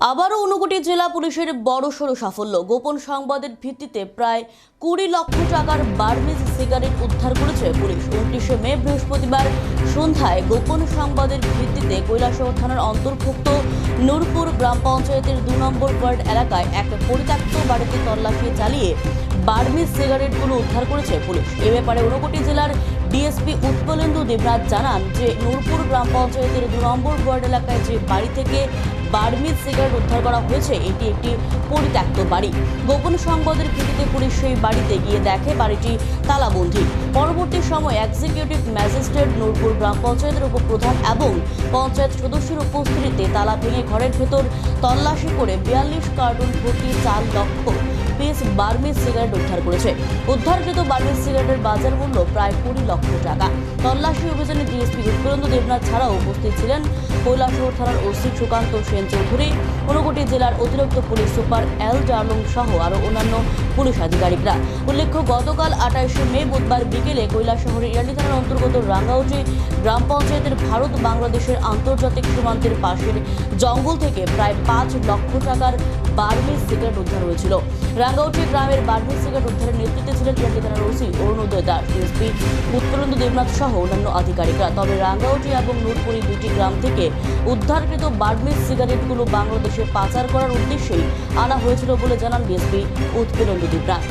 আবারও ঊনকোটি জেলা পুলিশের বড়সড় সাফল্য। গোপন সংবাদের ভিত্তিতে প্রায় কুড়ি লক্ষ টাকার বার্মিজ সিগারেট উদ্ধার করেছে পুলিশ। উনত্রিশে মে, বৃহস্পতিবার সন্ধ্যায় গোপন সংবাদের ভিত্তিতে কৈলাসহর থানার অন্তর্ভুক্ত নূরপুর গ্রাম পঞ্চায়েতের দু নম্বর ওয়ার্ড এলাকায় এক পরিত্যক্ত বাড়িতে তল্লাশি চালিয়ে বার্মিজ সিগারেটগুলো উদ্ধার করেছে পুলিশ। এ ব্যাপারে ঊনকোটি জেলার ডিএসপি উৎপলেন্দু দেবরাজ জানান যে, নূরপুর গ্রাম পঞ্চায়েতের দু নম্বর ওয়ার্ড এলাকায় যে বাড়ি থেকে বার্মিজ সিগারেট উদ্ধার করা হয়েছে, এটি একটি পরিত্যক্ত বাড়ি। গোপন সংবাদের ভিত্তিতে পুলিশ সেই বাড়িতে গিয়ে দেখে বাড়িটি তালাবন্ধী। পরবর্তী সময় এক্সিকিউটিভ ম্যাজিস্ট্রেট নূরপুর গ্রাম পঞ্চায়েতের উপপ্রধান এবং পঞ্চায়েত সদস্যের উপস্থিতিতে তালা ভেঙে ঘরের ভেতর তল্লাশি করে বিয়াল্লিশ কার্টুন ভর্তি চার লক্ষ পিস বার্মিজ সিগারেট উদ্ধার করেছে। উদ্ধারকৃত বার্মিজ সিগারেটের বাজার মূল্য প্রায় কুড়ি লক্ষ টাকা। তল্লাশি অভিযানে ডিএসপি উৎপেন্দ্র দেবনাথ ছাড়াও উপস্থিত ছিলেন কৈলাসহর থানার ওসি সুকান্ত সেন চৌধুরী। ঊনকোটি জেলার অতিরিক্ত পুলিশ সুপার এল ডার্লং সহ আরও অন্যান্য পুলিশ আধিকারিকরা। উল্লেখ্য, গতকাল আঠাইশে মে বুধবার বিকেলে কৈলাসহরের ইয়ালি থানার অন্তর্গত রাঙ্গাউটি গ্রাম পঞ্চায়েতের ভারত বাংলাদেশের আন্তর্জাতিক সীমান্তের পাশের জঙ্গল থেকে প্রায় পাঁচ লক্ষ টাকার বার্মিজ সিগারেট উদ্ধার হয়েছিল। রাঙ্গাউটি গ্রামের বার্মিজ সিগারেট উদ্ধারের নেতৃত্বে ছিলেন ইয়ালি থানার ওসি অরুণোদয় দাস ডিএসপি উত্তরন্দ দেবনাথ সহ অন্যান্য আধিকারিকরা। তবে রাঙ্গাউটি এবং নূরপুরি দুটি গ্রাম থেকে উদ্ধারকৃত বার্মিজ সিগারেটগুলো বাংলাদেশে পাচার করার উদ্দেশ্যেই আনা হয়েছিল বলে জানান ডিএসপি উৎপীড়ন দেবনাথ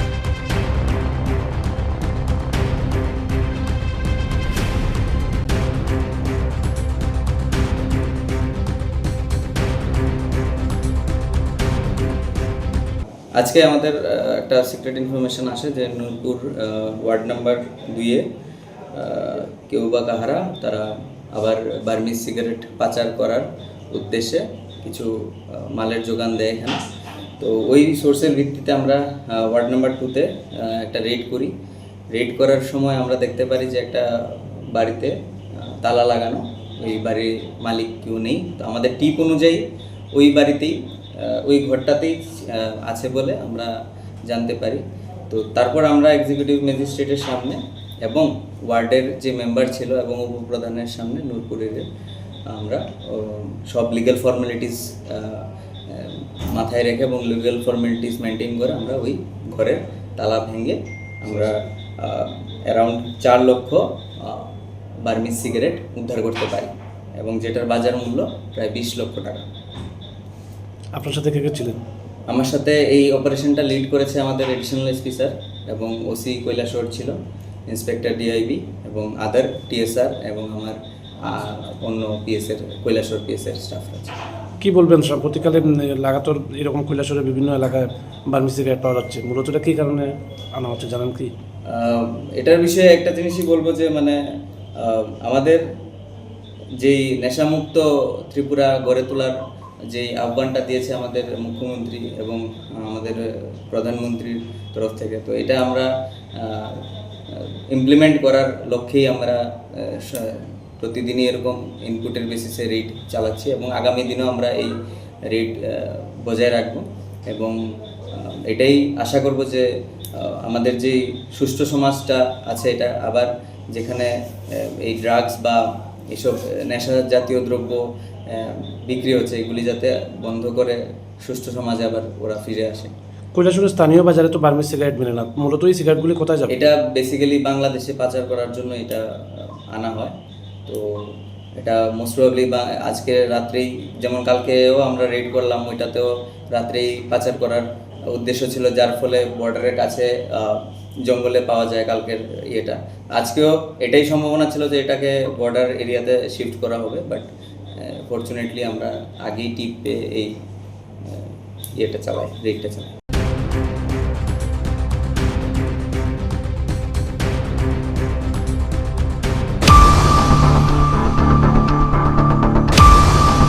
আজকে আমাদের একটা সিক্রেট ইনফরমেশন আসে যে নূরপুর ওয়ার্ড নাম্বার দুইয়ে কেউ বা কাহারা তারা আবার বার্মিজ সিগারেট পাচার করার উদ্দেশ্যে কিছু মালের যোগান দেয় এখানে। তো ওই সোর্সের ভিত্তিতে আমরা ওয়ার্ড নাম্বার টুতে একটা রেড করি। রেড করার সময় আমরা দেখতে পারি যে একটা বাড়িতে তালা লাগানো, ওই বাড়ির মালিক কেউ নেই। তো আমাদের টিপ অনুযায়ী ওই বাড়িতেই ওই ঘরটাতেই আছে বলে আমরা জানতে পারি। তো তারপর আমরা এক্সিকিউটিভ ম্যাজিস্ট্রেটের সামনে এবং ওয়ার্ডের যে মেম্বার ছিল এবং উপপ্রধানের সামনে নূরপুরের, আমরা সব লিগ্যাল ফর্মালিটিস মাথায় রেখে এবং লিগ্যাল ফর্মালিটিস মেনটেন করে আমরা ওই ঘরের তালা ভেঙে আমরা অ্যারাউন্ড চার লক্ষ বার্মিজ সিগারেট উদ্ধার করতে পারি। এবং যেটার বাজার মূল্য প্রায় বিশ লক্ষ টাকা। আপনার সাথে কে কে ছিলেন? আমার সাথে এই অপারেশনটা লিড করেছে আমাদের এডিশনাল এসপি স্যার এবং ওসি কৈলাসর ছিল ইন্সপেক্টর ডিআইবি এবং আদার টিএসআর এবং আমার অন্য পিএসের কৈলাসর পিএসের স্টাফ আছে। কি বলবেন সাম্প্রতিককালে লাগাতার এরকম কৈলাসরের বিভিন্ন এলাকায় বার্মি সিগারেট পাওয়া যাচ্ছে। মূলত এটা কী কারণে আনা হচ্ছে জানেন কি? এটার বিষয়ে একটা জিনিসই বলব যে মানে আমাদের যেই নেশামুক্ত ত্রিপুরা গড়ে তোলার যেই আহ্বানটা দিয়েছে আমাদের মুখ্যমন্ত্রী এবং আমাদের প্রধানমন্ত্রীর তরফ থেকে। তো এটা আমরা ইমপ্লিমেন্ট করার লক্ষ্যেই আমরা প্রতিদিনই এরকম ইনপুটের বেসিসে রেট চালাচ্ছি এবং আগামী দিনেও আমরা এই রেট বজায় রাখব এবং এটাই আশা করব যে আমাদের যে সুষ্ঠু সমাজটা আছে এটা আবার যেখানে এই ড্রাগস বা এইসব নেশা জাতীয় দ্রব্য বিক্রি হচ্ছে এগুলি যাতে বন্ধ করে সুষ্ঠু সমাজে আবার ওরা ফিরে আসে। কৈলাসরের স্থানীয় বাজারে তো বার্মি সিগারেট মেলে না। মূলত এই সিগারেটগুলি কোথায় যাবে? এটা বেসিক্যালি বাংলাদেশে পাচার করার জন্য এটা আনা হয়। তো এটা মোস্ট প্রবলি আজকে রাত্রেই যেমন কালকেও আমরা রেড করলাম ওইটাতেও রাত্রেই পাচার করার উদ্দেশ্য ছিল যার ফলে বর্ডারের কাছে জঙ্গলে পাওয়া যায় কালকের ইয়েটা। আজকেও এটাই সম্ভাবনা ছিল যে এটাকে বর্ডার এরিয়াতে শিফট করা হবে বাট ফর্চুনেটলি আমরা আগেই টিপ এই ইয়েটা চালাই রেটটা চালাই।